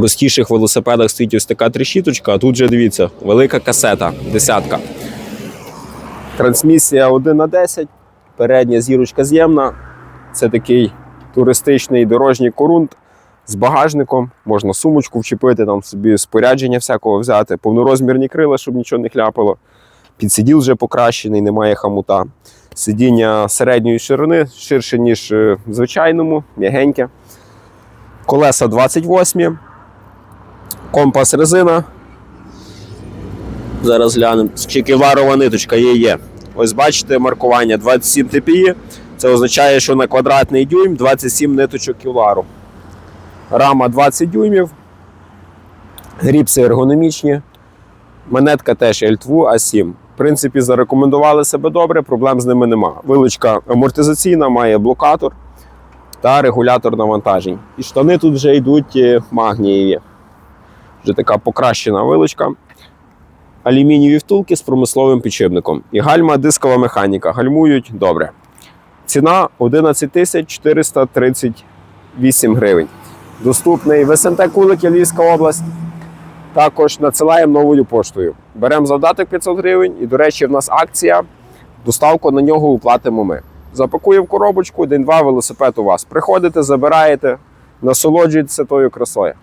Простіших велосипедах стоїть ось така трещіточка, а тут же дивіться, велика касета, десятка. Трансмісія 1 на 10, передня зірочка з'ємна. Це такий туристичний дорожній корунт з багажником. Можна сумочку вчепити, там собі спорядження всякого взяти, повнорозмірні крила, щоб нічого не хляпало. Підсиділ вже покращений, немає хамута. Сидіння середньої ширини, ширше, ніж е, в звичайному, м'ягеньке. Колеса 28. Компас резина. Зараз глянемо. Чеківарова ниточка є є. Ось бачите маркування 27 TPI. Це означає, що на квадратний дюйм 27 ниточок ківлару. Рама 20 дюймів. Гріпси ергономічні. Монетка теж L2 A7. В принципі, зарекомендували себе добре, проблем з ними нема. Вилучка амортизаційна, має блокатор та регулятор навантажень. І штани тут вже йдуть е, магнієві. Вже така покращена вилучка. Алюмінієві втулки з промисловим підшипником. І гальма дискова механіка. Гальмують добре. Ціна 11 438 гривень. Доступний в СНТ Кулики, Львівська область. Також надсилаємо новою поштою. Беремо завдаток 500 гривень, і, до речі, в нас акція. Доставку на нього оплатимо ми. Запакуємо коробочку, день-два велосипед у вас. Приходите, забираєте, насолоджуєтеся тою красою.